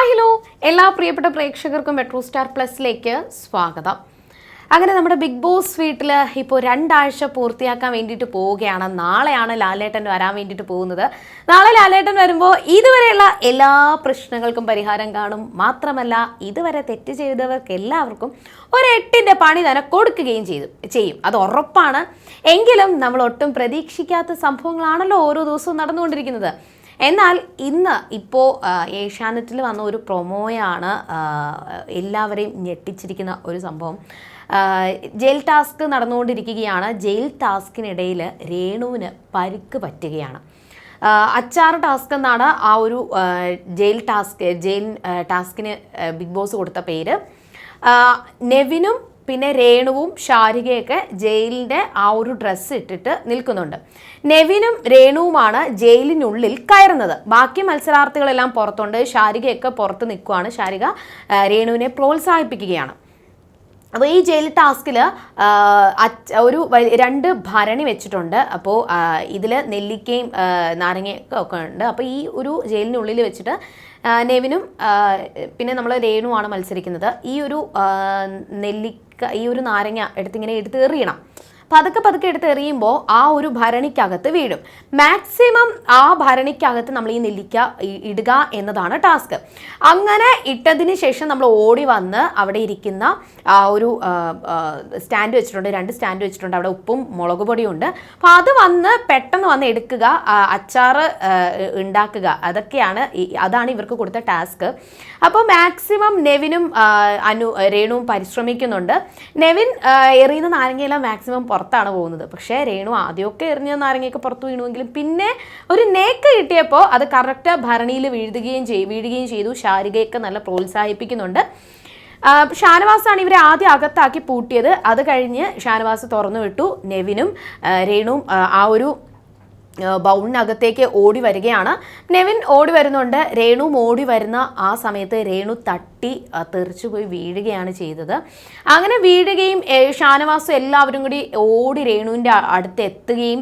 Hi hello. എല്ലാ പ്രിയപ്പെട്ട പ്രേക്ഷകർക്കും മെട്രോ സ്റ്റാർ പ്ലസിലേക്ക് സ്വാഗതം. അങ്ങനെ നമ്മുടെ ബിഗ് ബോസ് വീട്ടിൽ ഇപ്പോൾ രണ്ടാഴ്ച പൂർത്തിയാക്കാൻ വേണ്ടിയിട്ട് പോവുകയാണ്. നാളെയാണ് ലാലേട്ടൻ വരാൻ വേണ്ടിയിട്ട് പോകുന്നത്. നാളെ ലാലേട്ടൻ വരുമ്പോൾ ഇതുവരെയുള്ള എല്ലാ പ്രശ്നങ്ങൾക്കും പരിഹാരം കാണും. മാത്രമല്ല ഇതുവരെ തെറ്റ് ചെയ്തവർക്ക് എല്ലാവർക്കും ഒരു എട്ടിന്റെ പണി തന്നെ കൊടുക്കുകയും ചെയ്തു ചെയ്യും. അത് ഉറപ്പാണ്. എങ്കിലും നമ്മൾ ഒട്ടും പ്രതീക്ഷിക്കാത്ത സംഭവങ്ങളാണല്ലോ ഓരോ ദിവസവും നടന്നുകൊണ്ടിരിക്കുന്നത്. എന്നാൽ ഇന്ന് ഇപ്പോൾ ഏഷ്യാനെറ്റിൽ വന്ന ഒരു പ്രൊമോയാണ് എല്ലാവരെയും ഞെട്ടിച്ചിരിക്കുന്ന ഒരു സംഭവം. ജയിൽ ടാസ്ക് നടന്നുകൊണ്ടിരിക്കുകയാണ്. ജയിൽ ടാസ്കിനിടയിൽ രേണുവിന് പരിക്ക് പറ്റുകയാണ്. അച്ചാർ ടാസ്ക് എന്നാണ് ആ ഒരു ജയിൽ ടാസ്ക് ജയിൽ ടാസ്കിന് ബിഗ് ബോസ് കൊടുത്ത പേര്. നെവിനും പിന്നെ രേണുവും ശാരികയൊക്കെ ജയിലിന്റെ ആ ഒരു ഡ്രസ്സ് ഇട്ടിട്ട് നിൽക്കുന്നുണ്ട്. നെവിനും രേണുവുമാണ് ജയിലിനുള്ളിൽ കയറുന്നത്. ബാക്കി മത്സരാർത്ഥികളെല്ലാം പുറത്തുണ്ട്. ശാരികയൊക്കെ പുറത്ത് നിൽക്കുകയാണ് ശാരിക ആ, രേണുവിനെ പ്രോത്സാഹിപ്പിക്കുകയാണ്. അപ്പോൾ ഈ ജയിൽ ടാസ്കിൽ ഒരു രണ്ട് ഭരണി വെച്ചിട്ടുണ്ട്. അപ്പോൾ ഇതിൽ നെല്ലിക്കയും നാരങ്ങയൊക്കെ ഒക്കെ ഉണ്ട്. അപ്പോൾ ഈ ഒരു ജയിലിനുള്ളിൽ വെച്ചിട്ട് നെവിനും പിന്നെ നമ്മൾ രേണുവാണ് മത്സരിക്കുന്നത്. ഈ ഒരു നെല്ലി ഈ ഒരു നാരങ്ങ എടുത്തിങ്ങനെ എടുത്ത് എറിയണം. പതുക്കെ പതുക്കെ എടുത്ത് എറിയുമ്പോൾ ആ ഒരു ഭരണിക്കകത്ത് വീഴും. മാക്സിമം ആ ഭരണിക്കകത്ത് നമ്മൾ ഈ നെല്ലിക്ക ഇടുക എന്നതാണ് ടാസ്ക് അങ്ങനെ ഇട്ടതിന് ശേഷം നമ്മൾ ഓടി വന്ന് അവിടെ ഇരിക്കുന്ന ആ ഒരു സ്റ്റാൻഡ് വെച്ചിട്ടുണ്ട്. രണ്ട് സ്റ്റാൻഡ് വെച്ചിട്ടുണ്ട്. അവിടെ ഉപ്പും മുളക് പൊടിയും ഉണ്ട് അപ്പോൾ അത് വന്ന് പെട്ടെന്ന് വന്ന് എടുക്കുക അച്ചാറ് ഉണ്ടാക്കുക. അതൊക്കെയാണ് അതാണ് ഇവർക്ക് കൊടുത്ത ടാസ്ക് അപ്പോൾ മാക്സിമം നെവിനും അനു രേണുവും പരിശ്രമിക്കുന്നുണ്ട്. നെവിൻ എറിയുന്ന നാരങ്ങയെല്ലാം മാക്സിമം പുറത്താണ് പോകുന്നത്. പക്ഷേ രേണു ആദ്യമൊക്കെ എറിഞ്ഞ നാരങ്ങയൊക്കെ പുറത്ത് വീണുവെങ്കിലും പിന്നെ ഒരു നേക്ക് കിട്ടിയപ്പോൾ അത് കറക്റ്റ് ഭരണിയിൽ വീഴുകയും ചെയ് വീഴുകയും ചെയ്തു. ശാരികയൊക്കെ നല്ല പ്രോത്സാഹിപ്പിക്കുന്നുണ്ട്. ഷാനവാസാണ് ഇവരെ ആദ്യം അകത്താക്കി പൂട്ടിയത്. അത് കഴിഞ്ഞ് ഷാനവാസ് തുറന്നു വിട്ടു നെവിനും രേണുവും ആ, ഒരു ബൗളിനകത്തേക്ക് ഓടി വരികയാണ്. നെവിൻ ഓടി വരുന്നുണ്ട്. രേണുവും ഓടി വരുന്ന ആ സമയത്ത് രേണു തട്ടി തെറിച്ചു പോയി വീഴുകയാണ് ചെയ്തത്. അങ്ങനെ വീഴുകയും ഷാനവാസും എല്ലാവരും കൂടി ഓടി രേണുവിന്റെ അടുത്ത് എത്തുകയും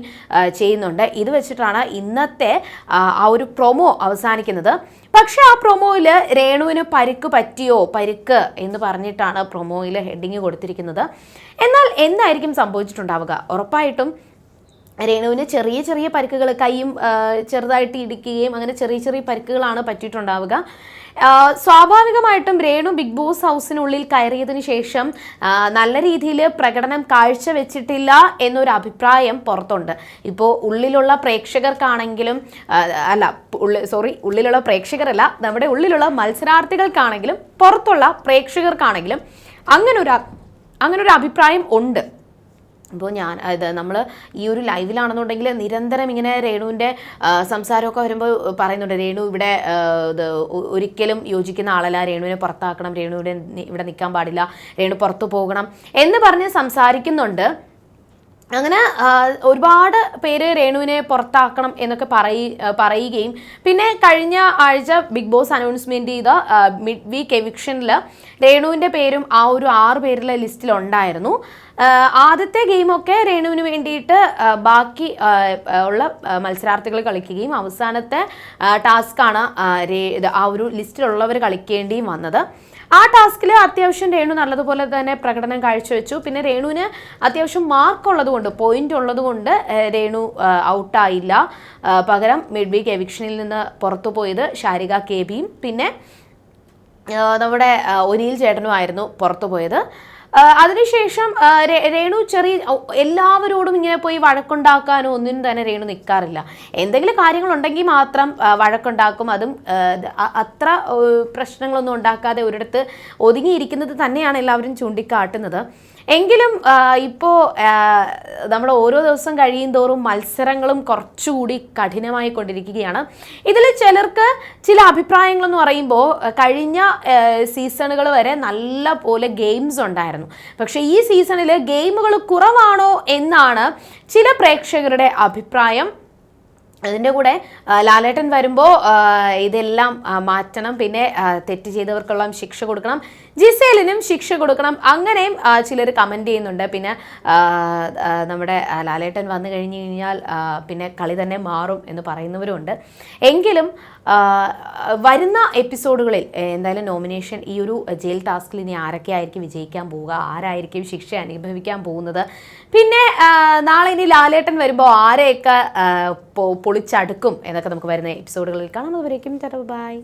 ചെയ്യുന്നുണ്ട്. ഇത് വെച്ചിട്ടാണ് ഇന്നത്തെ ആ ഒരു പ്രൊമോ അവസാനിക്കുന്നത്. പക്ഷേ ആ പ്രൊമോയിൽ രേണുവിന് പരിക്ക് പറ്റിയോ? പരിക്ക് എന്ന് പറഞ്ഞിട്ടാണ് പ്രൊമോയിൽ ഹെഡിങ് കൊടുത്തിരിക്കുന്നത്. എന്നാൽ എന്തായിരിക്കും സംഭവിച്ചിട്ടുണ്ടാവുക? ഉറപ്പായിട്ടും രേണുവിന് ചെറിയ ചെറിയ പരിക്കുകൾ കൈയും ചെറുതായിട്ട് ഇടിക്കുകയും അങ്ങനെ ചെറിയ ചെറിയ പരിക്കുകളാണ് പറ്റിയിട്ടുണ്ടാവുക. സ്വാഭാവികമായിട്ടും രേണു ബിഗ് ബോസ് ഹൗസിനുള്ളിൽ കയറിയതിനു ശേഷം നല്ല രീതിയിൽ പ്രകടനം കാഴ്ചവെച്ചിട്ടില്ല എന്നൊരു അഭിപ്രായം പുറത്തുണ്ട്. ഇപ്പോൾ ഉള്ളിലുള്ള പ്രേക്ഷകർക്കാണെങ്കിലും അല്ല സോറി ഉള്ളിലുള്ള പ്രേക്ഷകരല്ല നമ്മുടെ ഉള്ളിലുള്ള മത്സരാർത്ഥികൾക്കാണെങ്കിലും പുറത്തുള്ള പ്രേക്ഷകർക്കാണെങ്കിലും അങ്ങനൊരു അങ്ങനൊരു അഭിപ്രായം ഉണ്ട്. അപ്പോൾ ഞാൻ ഇത് നമ്മൾ ഈ ഒരു ലൈവിലാണെന്നുണ്ടെങ്കിൽ നിരന്തരം ഇങ്ങനെ രേണുവിന്റെ സംസാരമൊക്കെ വരുമ്പോൾ പറയുന്നുണ്ട്. രേണു ഇവിടെ ഇത് ഒരിക്കലും യോജിക്കുന്ന ആളല്ല. രേണുവിനെ പുറത്താക്കണം. രേണുവിനെ ഇവിടെ നിൽക്കാൻ പാടില്ല. രേണു പുറത്തു പോകണം എന്ന് പറഞ്ഞ് സംസാരിക്കുന്നുണ്ട്. അങ്ങനെ ഒരുപാട് പേര് രേണുവിനെ പുറത്താക്കണം എന്നൊക്കെ പറയി പറയുകയും പിന്നെ കഴിഞ്ഞ ആഴ്ച ബിഗ് ബോസ് അനൗൺസ്മെന്റ് ചെയ്ത മിഡ് വീക്ക് എവിക്ഷനിൽ രേണുവിന്റെ പേരും ആ ഒരു ആറ് പേരിലെ ലിസ്റ്റിലുണ്ടായിരുന്നു ആദ്യത്തെ ഗെയിമൊക്കെ രേണുവിന് വേണ്ടിയിട്ട് ബാക്കി ഉള്ള മത്സരാർത്ഥികൾ കളിക്കുകയും അവസാനത്തെ ടാസ്ക്കാണ് ആ ഒരു ലിസ്റ്റിലുള്ളവർ കളിക്കേണ്ടിയും വന്നത്. ആ ടാസ്കിൽ അത്യാവശ്യം രേണു നല്ലതുപോലെ തന്നെ പ്രകടനം കാഴ്ചവെച്ചു. പിന്നെ രേണുവിന് അത്യാവശ്യം മാർക്ക് ഉള്ളതുകൊണ്ട് പോയിന്റ് ഉള്ളതുകൊണ്ട് കൊണ്ട് രേണു ഔട്ടായില്ല. പകരം മിഡ് വീക്ക് എവിക്ഷനിൽ നിന്ന് പുറത്തു പോയത് ശാരിക കെ ബിയും പിന്നെ നമ്മുടെ ഒനിയിൽ ചേട്ടനുമായിരുന്നു പുറത്തു പോയത്. അതിനുശേഷം രേണു ചെറിയ എല്ലാവരോടും ഇങ്ങനെ പോയി വഴക്കുണ്ടാക്കാനോ ഒന്നിനും തന്നെ രേണു നിൽക്കാറില്ല എന്തെങ്കിലും കാര്യങ്ങളുണ്ടെങ്കിൽ മാത്രം വഴക്കുണ്ടാക്കും. അതും അത്ര പ്രശ്നങ്ങളൊന്നും ഉണ്ടാക്കാതെ ഒരിടത്ത് ഒതുങ്ങിയിരിക്കുന്നത് തന്നെയാണ് എല്ലാവരും ചൂണ്ടിക്കാട്ടുന്നത്. എങ്കിലും ഇപ്പോൾ നമ്മൾ ഓരോ ദിവസം കഴിയും തോറും മത്സരങ്ങളും കുറച്ചുകൂടി കഠിനമായി കൊണ്ടിരിക്കുകയാണ്. ഇതിൽ ചിലർക്ക് ചില അഭിപ്രായങ്ങളെന്ന് പറയുമ്പോൾ കഴിഞ്ഞ സീസണുകൾ വരെ നല്ല പോലെ ഗെയിംസ് ഉണ്ടായിരുന്നു. പക്ഷേ ഈ സീസണിൽ ഗെയിമുകൾ കുറവാണോ എന്നാണ് ചില പ്രേക്ഷകരുടെ അഭിപ്രായം. അതിന്റെ കൂടെ ലാലേട്ടൻ വരുമ്പോൾ ഇതെല്ലാം മാറ്റണം. പിന്നെ തെറ്റ് ചെയ്തവർക്കുള്ള ശിക്ഷ കൊടുക്കണം. ജിസേലിനും ശിക്ഷ കൊടുക്കണം. അങ്ങനെയും ചിലർ കമന്റ് ചെയ്യുന്നുണ്ട്. പിന്നെ നമ്മുടെ ലാലേട്ടൻ വന്നു കഴിഞ്ഞു കഴിഞ്ഞാൽ പിന്നെ കളി തന്നെ മാറും എന്ന് പറയുന്നവരുമുണ്ട് എങ്കിലും വരുന്ന എപ്പിസോഡുകളിൽ എന്തായാലും നോമിനേഷൻ ഈ ഒരു ജയിൽ ടാസ്കിൽ ഇനി ആരൊക്കെ ആയിരിക്കും വിജയിക്കാൻ പോവുക ആരായിരിക്കും ശിക്ഷ അനുഭവിക്കാൻ പോകുന്നത്? പിന്നെ നാളെ ഇനി ലാലേട്ടൻ വരുമ്പോൾ ആരെയൊക്കെ പൊളിച്ചടുക്കും എന്നൊക്കെ നമുക്ക് വരുന്ന എപ്പിസോഡുകളിൽ കാണാം. അതുവരേക്കും ബൈ.